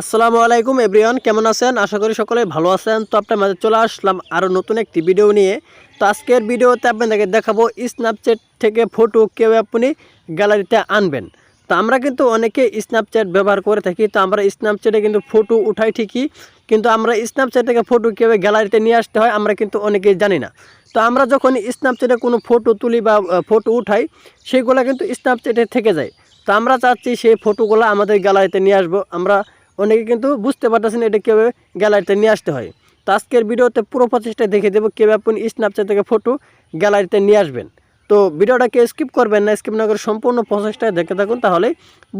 আসসালামু আলাইকুম এভরিওয়ান, কেমন আছেন? আশা করি সকলে ভালো আছেন। তো আপনার মাঝে চলে আসলাম আরও নতুন একটি ভিডিও নিয়ে। তো আজকের ভিডিওতে আপনাদেরকে দেখাবো স্ন্যাপচ্যাট থেকে ফটো কেউ আপনি গ্যালারিতে আনবেন। তো আমরা কিন্তু অনেকে স্ন্যাপচ্যাট ব্যবহার করে থাকি, তো আমরা স্ন্যাপচ্যাটে কিন্তু ফটো উঠাই ঠিকই, কিন্তু আমরা স্ন্যাপচ্যাট থেকে ফটো কীভাবে গ্যালারিতে নিয়ে আসতে হয়, আমরা কিন্তু অনেকেই জানি না। তো আমরা যখন স্ন্যাপচ্যাটে কোনো ফটো তুলি বা ফটো উঠাই, সেগুলো কিন্তু স্ন্যাপচ্যাটে থেকে যায়। তো আমরা চাচ্ছি সেই ফটোগুলো আমাদের গ্যালারিতে নিয়ে আসব। আমরা অনেকে কিন্তু বুঝতে পারতেছেন এটা কীভাবে গ্যালারিতে নিয়ে আসতে হয়। তো আজকের ভিডিওতে পুরো প্রচেষ্টা দেখে দেবো কীভাবে আপনি স্ন্যাপচ্যাট থেকে ফটো গ্যালারিতে নিয়ে আসবেন। তো ভিডিওটাকে স্কিপ করবেন না স্কিপ না করে সম্পূর্ণ প্রচেষ্টায় দেখে থাকুন তাহলে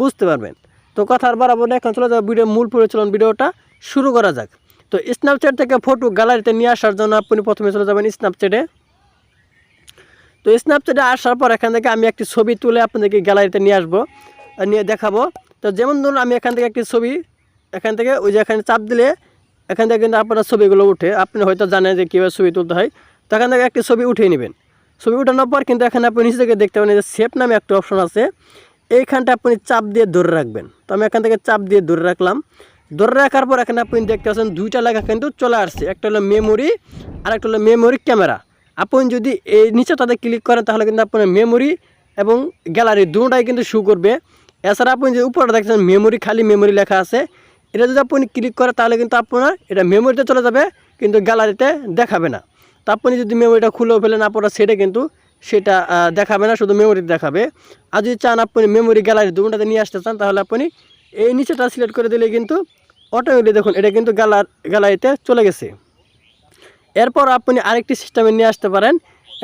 বুঝতে পারবেন। তো কথা আর না, এখন চলে যাব ভিডিও মূল পরিচালন ভিডিওটা শুরু করা যাক। তো স্ন্যাপচ্যাট থেকে ফটো গ্যালারিতে নিয়ে আসার জন্য আপনি প্রথমে চলে যাবেন স্ন্যাপচ্যাটে তো স্ন্যাপচ্যাটে আসার পর এখান থেকে আমি একটি ছবি তুলে আপনাদেরকে গ্যালারিতে নিয়ে আসব, নিয়ে দেখাবো। তো যেমন ধরুন আমি এখান থেকে একটি ছবি এখান থেকে ওই যে এখানে চাপ দিলে এখান থেকে কিন্তু আপনার ছবিগুলো উঠে, আপনি হয়তো জানেন যে কীভাবে ছবি তুলতে হয়, তো এখান থেকে একটি ছবি উঠিয়ে নেবেন। ছবি উঠানোর পর কিন্তু এখানে আপনি নিচে থেকে দেখতে পাবেন যে সেভ নামে একটা অপশন আছে। এইখানটা আপনি চাপ দিয়ে ধরে রাখবেন। তো আমি এখান থেকে চাপ দিয়ে ধরে রাখলাম। ধরে রাখার পর এখানে আপনি দেখতে পাচ্ছেন দুইটা লেখা কিন্তু চলে আসছে। একটা হলো মেমোরি আর একটা হলো মেমোরি ক্যামেরা আপনি যদি এই নিচে নিচেটাতে ক্লিক করেন তাহলে কিন্তু আপনার মেমোরি এবং গ্যালারি দুটাই কিন্তু শু করবে। এছাড়া আপনি যে উপরে দেখছেন মেমোরি খালি মেমোরি লেখা আছে। এটা যদি আপনি ক্লিক করেন, তাহলে কিন্তু আপনার এটা মেমোরিতে চলে যাবে, কিন্তু গ্যালারিতে দেখাবে না। তো আপনি যদি মেমোরিটা খুলেও ফেলেন, আপনারা সেটা কিন্তু সেটা দেখাবে না, শুধু মেমোরিতে দেখাবে। আর যদি চান আপনি মেমোরি গ্যালারি দুটাতে নিয়ে আসতে চান, তাহলে আপনি এই নিচেটা সিলেক্ট করে দিলে কিন্তু অটোমেটিক দেখুন, এটা কিন্তু গ্যালার গ্যালারিতে চলে গেছে। এরপর আপনি আরেকটি সিস্টেমে নিয়ে আসতে পারেন।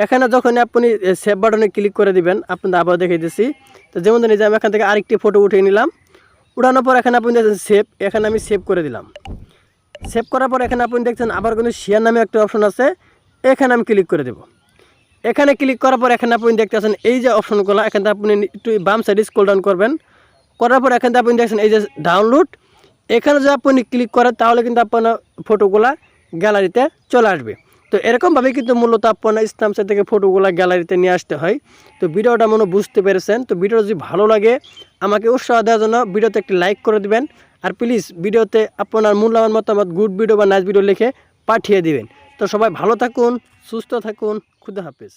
এখানে যখন আপনি সেভ বাটনে ক্লিক করে দিবেন, আপনাদের আবার দেখিয়ে দিচ্ছি তো যেমন এই যে আমি এখান থেকে আরেকটি ফটো উঠিয়ে নিলাম। উঠানোর পর এখানে আপনি দেখছেন সেভ এখানে আমি সেভ করে দিলাম। সেভ করার পর এখানে আপনি দেখছেন আবার কিন্তু শেয়ার নামে একটা অপশন আছে, এখানে আমি ক্লিক করে দেব। এখানে ক্লিক করার পর এখানে আপনি দেখতে পাচ্ছেন এই যে অপশনগুলো এখানে আপনি একটু বাম সাইডে স্ক্রল ডাউন করবেন। করার পর এখানে আপনি দেখছেন এই যে ডাউনলোড এখানে যদি আপনি ক্লিক করেন তাহলে কিন্তু আপনার ফটোগুলা গ্যালারিতে চলে আসবে। তো এরকমভাবে কিন্তু মূলত আপনার স্ন্যাপচ্যাট থেকে ফটোগুলো গ্যালারিতে নিয়ে আসতে হয়। তো ভিডিওটা মনে বুঝতে পেরেছেন। তো ভিডিও যদি ভালো লাগে আমাকে উৎসাহ দেওয়ার জন্য ভিডিওতে একটি লাইক করে দিবেন। আর প্লিজ ভিডিওতে আপনার মূল্যবান মতামত গুড ভিডিও বা নাইস ভিডিও লিখে পাঠিয়ে দিবেন। তো সবাই ভালো থাকুন, সুস্থ থাকুন, খুদা হাফেজ।